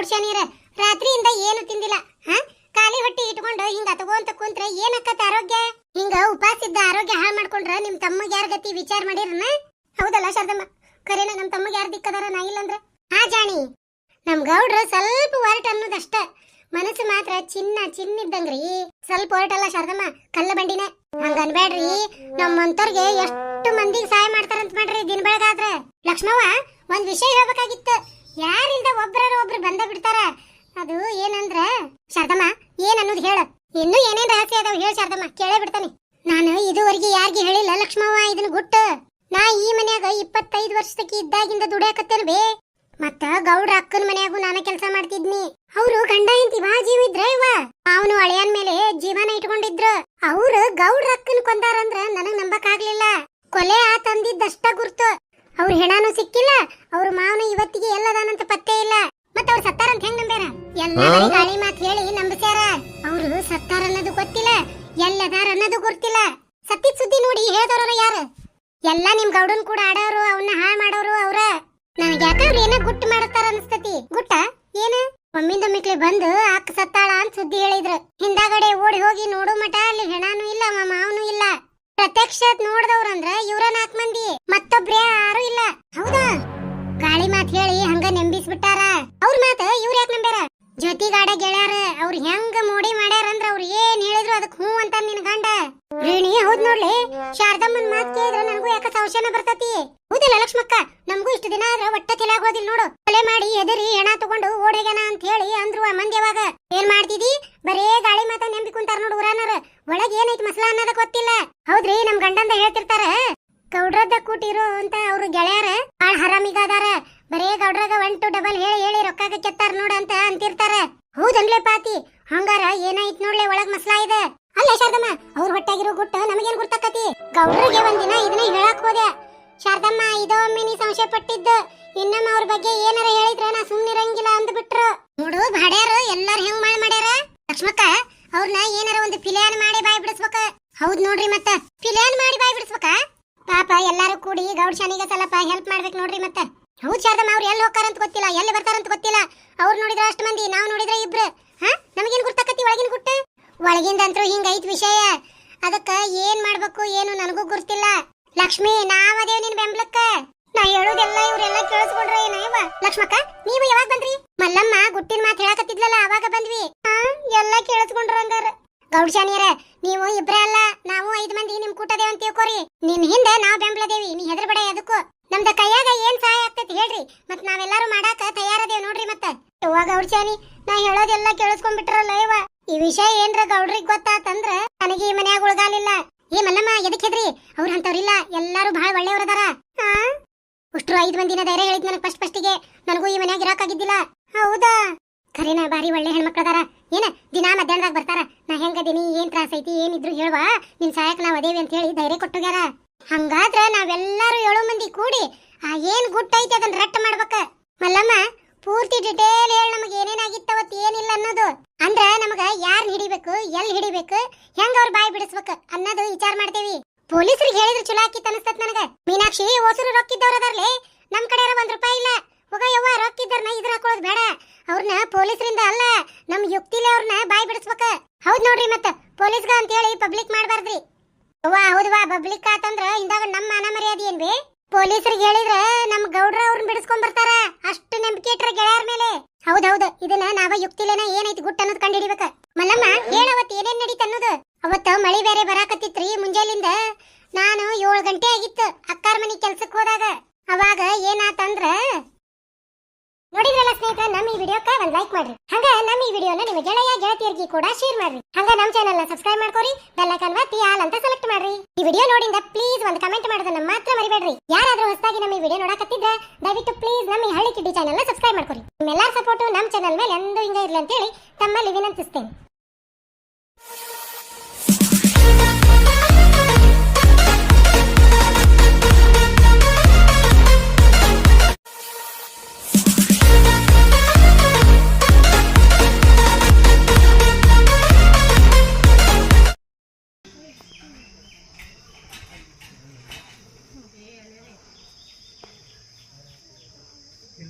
ನೀರ? ರಾತ್ರಿಯಿಂದ ಏನು ತಿಂದಿಲ್ಲ, ಹಾ? ಖಾಲಿ ಹೊಟ್ಟಿ ಇಟ್ಕೊಂಡು ಹಿಂಗ ತಗೋಂತ ಕುಂತ್ರೆ ಏನಕ್ಕತ್ತ ಆರೋಗ್ಯ? ಹಿಂಗ ಉಪವಾಸ ಇದ್ದ ಆರೋಗ್ಯ ಹಾಳು ಮಾಡ್ಕೊಂಡ್ರ ನಿಮ್ ತಮ್ಮಗ್ ಯಾರ ಗತಿ ವಿಚಾರ ಮಾಡಿರನ? ಹೌದಲ್ಲ ಶಾರದಮ್ಮ? ಕರೇನ ನಮ್ ತಮ್ಮಗ್ ಯಾರ ದಿಕ್ಕದಾರ ನಾ ಇಲ್ಲಂದ್ರ ಹಾ ಜಾಣಿ, ನಮ್ ಗೌಡ್ರ ಸ್ವಲ್ಪ ಹೊರಟ ಅನ್ನೋದಷ್ಟ. ಮನಸ್ಸು ಮಾತ್ರ ಚಿನ್ನ ಚಿನ್ನ ಇದ್ದಂಗ್ರಿ ಸ್ವಲ್ಪ ಹೊರಟಲ್ಲ ಶಾರದಮ್ಮ? ಕಲ್ಲ ಬಂಡಿನ. ಹಂಗ ಅನ್ಬೇಡ್ರಿ ನಮ್ಮಂತವ್ರಿಗೆ ಎಷ್ಟು ಮಂದಿಗೆ ಸಹಾಯ ಮಾಡ್ತಾರಂತ ಮಾಡ್ರಿ ದಿನ ಬೆಳಗಾದ್ರೆ ಲಕ್ಷ್ಮವ್ವ, ಒಂದ್ ವಿಷಯ ಹೇಳ್ಬೇಕಾಗಿತ್ತು. ಯಾರಿಂದ ಒಬ್ಬರ ಒಬ್ರು ಬಂದ ಬಿಡ್ತಾರ? ಅದು ಏನಂದ್ರ, ಶಾರದಮ್ಮ ಅನ್ನೋದು ಹೇಳ. ಇನ್ನು ಏನೇನ್ ರಹಸ್ಯ ಅದಾವ ಹೇಳ ಶಾರದಮ್ಮ, ಕೇಳೇ ಬಿಡ್ತಾನೆ. ನಾನು ಇದುವರೆಗೆ ಯಾರಿಗೆ ಹೇಳಿಲ್ಲ, ಲಕ್ಷ್ಮವ್ವ ಇದನ್ನ ಗುಟ್ಟು. ನಾ ಈ ಮನ್ಯಾಗ ಇಪ್ಪತ್ತೈದು ವರ್ಷದಕ್ಕೆ ಇದ್ದಾಗಿಂದ ದುಡಿಯಾಕತ್ತೇನ್ ಬೇ. ಮತ್ತ ಗೌಡ್ರ ಅಕ್ಕನ ಮನ್ಯಾಗು ನಾನ ಕೆಲಸ ಮಾಡ್ತಿದ್ನಿ. ಅವ್ರು ಗಂಡ ಹೆಂಡತಿ ಬಾ ಜೀವ ಇದ್ರ ಇವ? ಅವನು ಅಳೆಯನ್ ಮೇಲೆ ಜೀವನ ಇಟ್ಕೊಂಡಿದ್ರು. ಅವ್ರು ಗೌಡ್ರ ಅಕ್ಕನ ಕೊಂದಾರಂದ್ರ ನನಗ್ ನಂಬಕ್ ಆಗ್ಲಿಲ್ಲ ಕೊಲೆ ಆ ತಂದಿದ್ದಷ್ಟ ಗುರ್ತು. ಅವ್ರ ಹೆಣಾನು ಸಿಕ್ಕಿಲ್ಲ ಅವ್ರ ಮಾವನ ಇವತ್ತಿಗೆ ಎಲ್ಲದಾನಂತ ಪತ್ತೆ ಇಲ್ಲ. ಮತ್ತ ಅವ್ರು ಸತ್ತಾರಂತ ಹೆಂಗ್ ನಂಬ್ಯಾರ? ಎಲ್ಲ ಗಾಳಿ ಮಾತ್ ಹೇಳಿ ನಂಬಿಸ್ಯಾರ. ಅವ್ರು ಸತ್ತಾರ ಅನ್ನೋದು ಗೊತ್ತಿಲ್ಲ ಎಲ್ಲದಾರ ಅನ್ನೋದು ಗೊತ್ತಿಲ್ಲ ಸತ್ತಿದ್ ಸುದ್ದಿ ನೋಡಿ ಹೇಳ್ದವ್ರ ಯಾರು? ಎಲ್ಲ ನಿಮ್ ಗೌಡನ್ ಕೂಡ ಆಡೋರು ಅವನ್ನ ಹಾಳು ಮಾಡೋರು ಅವ್ರ. ನನಗೆ ಯಾಕ ಅವ್ರು ಏನ ಗುಟ್ಟು ಮಾಡತ್ತಾರ ಅನ್ಸ್ತತಿ? ಗುಟ್ಟ? ಏನ? ಒಮ್ಮಿಂದೊಮ್ಮಿಕ್ಲೆ ಬಂದು ಅಕ್ಕ ಸತ್ತಾಳ ಅಂತ ಸುದ್ದಿ ಹೇಳಿದ್ರು. ಹಿಂದಾಗಡೆ ಓಡಿ ಹೋಗಿ ನೋಡು ಮಠ ಅಲ್ಲಿ ಹೆಣಾನು ಇಲ್ಲ ಮಾವನು ಇಲ್ಲ. ಪ್ರತ್ಯಕ್ಷ ನೋಡ್ದವ್ರಂದ್ರ ಇವ್ರ ನಾಲ್ಕು ಮಂದಿ, ಮತ್ತೊಬ್ರ ಯಾರು ಇಲ್ಲ. ಹೌದಾ? ಗಾಳಿ ಮಾತ್ ಹೇಳಿ ಹಂಗ ನೆಂಬಿಸ್ಬಿಟ್ಟಾರ. ಅವ್ರ ಮಾತ ಇವ್ರ ಯಾಕೆ ನಂಬ್ಯಾರ? ಗಾಡ ಗೆಳ್ಯಾರ, ಅವ್ರ ಹೆಂಗ ಮೋಡಿ ಮಾಡ್ಯಾರ ಅಂದ್ರ ಅವ್ರ ಏನ್ ಹೇಳಿದ್ರು ಅದಕ್ ಹ್ಞೂ ಅಂತ ನಿನ್ ಗಂಡ. ರೇಣಿ, ಹೌದ್ ನೋಡ್ಲಿ, ಶಾರದಮ್ಮನ್ ಮಾತ್ ಕೇಳಿದ್ರ ನನಗೂ ಯಾಕ ಸಂಶಯನ ಬರ್ತತಿ? ಹೌದಿಲ್ಲ ಲಕ್ಷ್ಮಕ್ಕ, ನಮಗೂ ಇಷ್ಟು ದಿನ ಆದ್ರ ಒಟ್ಟ ತಲೆಯಾಗೋದಿಲ್ಲ ನೋಡು. ಕೊಲೆ ಮಾಡಿ ಎದರಿ ಹೆಣ ತಗೊಂಡು ಓಡೋಗ್ಯಾನ ಅಂತ ಹೇಳಿ ಅಂದ್ರು ಮಂದಿ ಅವಾಗ ಏನ್ ಮಾಡ್ತಿದಿ? ಬರೇ ಗಾಳಿ ಮಾತ ನೆಂಬಿ ಕುಂತಾರ ನೋಡು ಊರಾನವ್ರ. ಒಳಗ್ ಏನೈತಿ ಮಸಲ ಅನ್ನೋದ ಗೊತ್ತಿಲ್ಲ. ಹೌದ್ರಿ, ನಮ್ ಗಂಡಂದ ಹೇಳ್ತಿರ್ತಾರ ಗೌಡ್ರದ್ದ ಕೂಟಿರು ಅಂತ ಅವ್ರ ಗೆಳೆಯರ. ಬಾಳ್ ಹರಾಮಿಗಾದಾರ ಬರೇ ಗೌಡ್ರಾಗ ಒನ್ ಟು ಡಬಲ್ ಹೇಳಿ ಹೇಳಿ ರೊಕ್ಕ ಕೆತ್ತಾರ ನೋಡ ಅಂತ ಅಂತಿರ್ತಾರ. ಹೌದನ್ಲೇ ಪಾತಿ, ಹಂಗಾರ ಏನಾಯ್ತ್ ನೋಡ್ಲೆ ಒಳಗ್ ಮಸ್ಲಾ ಇದೆ. ಅಲ್ಲ ಶಾರದಮ್ಮ, ಅವ್ರ ಹೊಟ್ಟಾಗಿರೋ ಗುಟ್ಟ ನಮಗೇನ್ ಗುರ್ತಾಕತಿ? ಗೌಡ್ರಿಗೆ ಒಂದಿನ ಇದನ್ನ ಹೇಳಕ್ ಹೋದೆ. ಶಾರದಮ್ಮ, ಇದೋ ಒಮ್ಮೆ ನೀ ಸಂಶಯ ಪಟ್ಟಿದ್ದು. ಇನ್ನಮ್ಮ ಅವ್ರ ಬಗ್ಗೆ ಏನಾರ ಹೇಳಿದ್ರ ನಾ ಸುಮ್ನಿರಂಗಿಲ್ಲ ಅಂದ್ಬಿಟ್ರು. ನೋಡು, ಭಾಡ್ಯಾರು ಎಲ್ಲಾರು ಹೆಂಗ್ ಮಾಡ್ ಮಾಡ್ಯಾರ? ಲಕ್ಷ್ಮಕ್ಕ ಅವ್ರನ್ನ ಏನಾರ ಒಂದು ಫಿಲಿಯಾನ್ ಮಾಡಿ ಬಾಯ್ ಬಿಡಿಸ್ಬೇಕ? ಹೌದ್ ನೋಡ್ರಿ ಮತ್ತ. ಫಿಲಿಯಾನ್ ಮಾಡಿ ಬಾಯ್ ಬಿಡಿಸ್ಬೇಕ? ಪಾಪ ಎಲ್ಲಾರು ಕೂಡಿ ಗೌಡ್ ಶಾನಿಗೆ ಸ್ವಲ್ಪ ಹೆಲ್ಪ್ ಮಾಡ್ಬೇಕು ನೋಡ್ರಿ ಮತ್ತ. ಹೌದ್ ಶಾರದಮ್ಮ, ಅವ್ರು ಎಲ್ಲಿ ಹೋಗ್ತಾರಂತ ಗೊತ್ತಿಲ್ಲ, ಎಲ್ಲಿ ಬರ್ತಾರಂತ ಗೊತ್ತಿಲ್ಲ. ಅವ್ರು ನೋಡಿದ್ರ ಅಷ್ಟು ಮಂದಿ, ನಾವು ನೋಡಿದ್ರ ಇಬ್ರು. ಹಾ? ನಮಗೇನ್ ಗುರ್ತಾಕತಿ ಒಳಗಿನ ಗುಟ್ಟು? ಹಿಂಗ ಹಿಂಗೈತ್ ವಿಷಯ. ಅದಕ್ಕ ಏನ್ ಮಾಡ್ಬೇಕು ಏನು ನನಗೂ ಗುರ್ತಿಲ್ಲ. ಲಕ್ಷ್ಮಿ ನಾವದೇವ್ ನಿನ್ ಬೆಂಬಲಕ್ಕ. ನಾ ಹೇಳೋದೆಲ್ಲ ಇವ್ರೆಲ್ಲ ಕೇಳಿಸ್ಕೊಂಡ್ರ ಏನ ಲಕ್ಷ್ಮಕ್ಕ, ನೀವು ಯಾವಾಗ ಬಂದ್ರಿ? ಮಲ್ಲಮ್ಮ, ಗುಟ್ಟಿನ ಮಾತು ಹೇಳಕತ್ತಿದ್ಲಲ್ಲ, ಅವಾಗ ಬಂದ್ವಿ. ಹಾ ಎಲ್ಲ ಕೇಳಿಸ್ಕೊಂಡ್ರ ಹಂಗಾರ. ಗೌಡ್ಶಾನಿಯರ ನೀವು ಇಬ್ರೇ ಅಲ್ಲ, ನಾವು ಐದ್ ಮಂದಿ ನಿಮ್ ಕೂಟದೇವ್ ಅಂತ ತಿಳ್ಕೊರಿ. ನಿನ್ ಹಿಂದೆ ನಾವ್ ಬೆಂಬಲದೇವಿ, ನೀ ಹೆದರ್ಬೇಡ ಅದಕ್ಕೂ ನಮ್ದ ಕೈಯಾಗ ಏನ್ ಸಹಾಯ ಆಗ್ತೈತಿ ಹೇಳ್ರಿ. ಮತ್ ನಾವೆಲ್ಲಾರು ಮಾಡಾಕ ತಯಾರದೇವ್ ನೋಡ್ರಿ ಮತ್ತ. ಇವ ಗೌಡ್ಶಾನಿ ನಾ ಹೇಳೋದೆಲ್ಲ ಕೇಳಿಸ್ಕೊಂಡ್ಬಿಟ್ರಲ್ಲ ಇವ ಈ ವಿಷಯ ಏನ್ರ ಗೌಡ್ರಿಗ್ ಗೊತ್ತಾತಂದ್ರ ನನಗೆ ಈ ಮನ್ಯಾಗ ಉಳ್ಗಾಲಿಲ್ಲ. ಏ ಮಲ್ಲಮ್ಮ, ಎದಕ್ ಹೆದ್ರಿ? ಅವ್ರ ಅಂತವ್ರಿಲ್ಲ ಎಲ್ಲಾರು ಬಹಳ ಒಳ್ಳೆಯವ್ರದಾರ ಅಷ್ಟ್ರು ಐದ್ ಮಂದಿನ ಧೈರ್ಯ ಹೇಳಿದ್ ನನಗ್ ಫಸ್ಟ್ ಫಸ್ಟಿಗೆ ನನಗೂ ಈ ಮನ್ಯಾಗ ಇರಾಕಾಗಿದ್ದಿಲ್ಲ ಹೌದಾ? ಖರೇನ ಬಾರಿ ಒಳ್ಳೆ ಹೆಣ್ಮಕ್ಳದಾರ ಏನ, ದಿನಾ ಮಧ್ಯಾಹ್ನದಾಗ ಬರ್ತಾರ? ನಾ ಹೆಂಗದೀನಿ ಏನ್ ತ್ರಾಸ ಐತಿ, ಏನಿದ್ರು ಹೇಳುವ. ನಿನ್ ಸಹಾಯಕ್ ನಾವ್ ಅದೇವಿ ಅಂತ ಹೇಳಿ ಧೈರ್ಯ ಕೊಟ್ಟುಗ್ಯಾರ. ಹಂಗಾದ್ರ ನಾವೆಲ್ಲಾರು ಏಳು ಮಂದಿ ಕೂಡಿ ಆ ಏನ್ ಗುಟ್ಟ ಐತಿ ಅದನ್ನ ರಟ್ಟ ಮಾಡ್ಬೇಕ. ಮಲ್ಲಮ್ಮ, ಪೂರ್ತಿ ಡಿಟೇಲ್ ಹೇಳಿ ನಮಗೆ ಏನೇನಾಗಿತ್ತು ಅವತ್ತು ಏನಿಲ್ಲ ಅನ್ನೋದು. ಅಂದ್ರ ನಮಗ ಯಾರ್ ಹಿಡಿಬೇಕು, ಎಲ್ ಹಿಡಿಬೇಕು, ಹೆಂಗ ಅವ್ರ ಬಾಯಿ ಬಿಡಿಸ್ಬೇಕು ಅನ್ನೋದು ವಿಚಾರ ಮಾಡ್ತೇವಿ. ಪೊಲೀಸರಿಗೆ ಹೇಳಿದ್ರೆ ಚಲೋ ಆಕಿತ್ ಅನಸ್ತತ್ ನನಗ. ಮೀನಾಕ್ಷಿ, ಹೊಸರು ರೊಕ್ಕಿದ್ದವ್ರ ಅದರ್ಲಿ. ನಮ್ ಕಡೆ ಒಂದ್ ರೂಪಾಯಿ ಇಲ್ಲ. ಹೋಗ ಯವ್ವ ರೊಕ್ಕಿದ್ದಾರನ್ನ ಇದ್ರ ಹಾಕೊಳ್ಳೋದು ಬೇಡ. ಅವ್ರನ್ನ ಪೊಲೀಸರಿಂದ ಅಲ್ಲ ನಮ್ ಯುಕ್ತಿಲೆ ಅವ್ರನ್ನ ಬಾಯಿ ಬಿಡಿಸ್ಬೇಕ. ಹೌದ್ ನೋಡ್ರಿ ಮತ್ತ, ಪೊಲೀಸ್ಗ ಅಂತ ಹೇಳಿ ಪಬ್ಲಿಕ್ ಮಾಡ್ಬಾರ್ದ್ರಿ. ಅವ್ವ ಹೌದವಾ ಪಬ್ಲಿಕ್ ಆತಂದ್ರ ಇಂದಾಗ ನಮ್ಮ ಮಾನ ಮರ್ಯಾದೆ ಏನ್ ಬೇ ಪೊಲೀಸರಿಗೆ ಹೇಳಿದ್ರ ನಮ್ ಗೌಡ್ರ ಅವ್ರನ್ನ ಬಿಡಿಸ್ಕೊಂಡ್ ಬರ್ತಾರ. ಅಷ್ಟು ನಂಬಿಕೆ ಇಟ್ರ ಗೆಳೆಯರ ಮೇಲೆ. ಹೌದ್ ಹೌದ್, ಇದನ್ನ ನಾವ ಯುಕ್ತಿಲೇನ ಏನೈತಿ ಗುಟ್ ಅನ್ನೋದ್ ಕಂಡು ಹಿಡಿಬೇಕ ಮಲ್ಲಮ್ಮ, ಹೇಳವತ್ ಏನೇನ್ ನಡೀತ ಅನ್ನೋದು? ಅವತ್ತ ಮಳಿ ಬೇರೆ ಬರಾಕತ್ತಿತ್ರಿ, ಮುಂಜಾಲಿಂದ. ನಾನು ಏಳು ಗಂಟೆ ಆಗಿತ್ತು, ಅಕ್ಕಾರ ಮನಿ ಕೆಲ್ಸಕ್ ಹೋದಾಗ. ಅವಾಗ ಏನಾತಂದ್ರ ನೋಡಿದ್ರಲ್ಲ ಸ್ನೇಹಿತರೆ, ನಮ್ಮ ಈ ವಿಡಿಯೋಕ್ಕೆ ಒಂದು ಲೈಕ್ ಮಾಡ್ರಿ. ಹಂಗ ನಮ್ಮ ಈ ವಿಡಿಯೋನ ನಿಮ್ಮ ಗೆಳೆಯ, ಗೆಳತಿಯರಿಗೆ ಕೂಡ ಶೇರ್ ಮಾಡ್ರಿ. ಹಂಗ ನಮ್ಮ ಚಾನೆಲ್ನ ಸಬ್ಸ್ಕ್ರೈಬ್ ಮಾಡ್ಕೊರಿ ಬೆಲ್ ಐಕಾನ್ ಒತ್ತಿ ಆಲ್ ಅಂತ ಸೆಲೆಕ್ಟ್ ಮಾಡ್ರಿ. ಈ ವಿಡಿಯೋ ನೋಡಿಂದ ಪ್ಲೀಸ್ ಒಂದು ಕಮೆಂಟ್ ಮಾಡೋದನ್ನ ಮಾತ್ರ ಮರಿಬೇಡ್ರಿ. ಯಾರಾದ್ರೂ ಹೊಸದಾಗಿ ನಮ್ಮ ಈ ವಿಡಿಯೋ ನೋಡಕತ್ತಿದ್ರೆ, ದಯವಿಟ್ಟು ಪ್ಲೀಸ್ ನಮ್ಮ ಈ ಹಳ್ಳಿ ಕಿಡ್ಡಿ ಚಾನೆಲ್ನ ಸಬ್ಸ್ಕ್ರೈಬ್ ಮಾಡ್ಕೊರಿ. ನಿಮ್ಮೆಲ್ಲರ ಸಪೋರ್ಟ್ ನಮ್ಮ ಚಾನೆಲ್ ಮೇಲೆ ಎಂದೂ ಹಿಂಗ ಇರ್ಲಿ ಅಂತ ಹೇಳಿ ತಮ್ಮಲ್ಲಿ ವಿನಂತಿಸ್ತೇನೆ.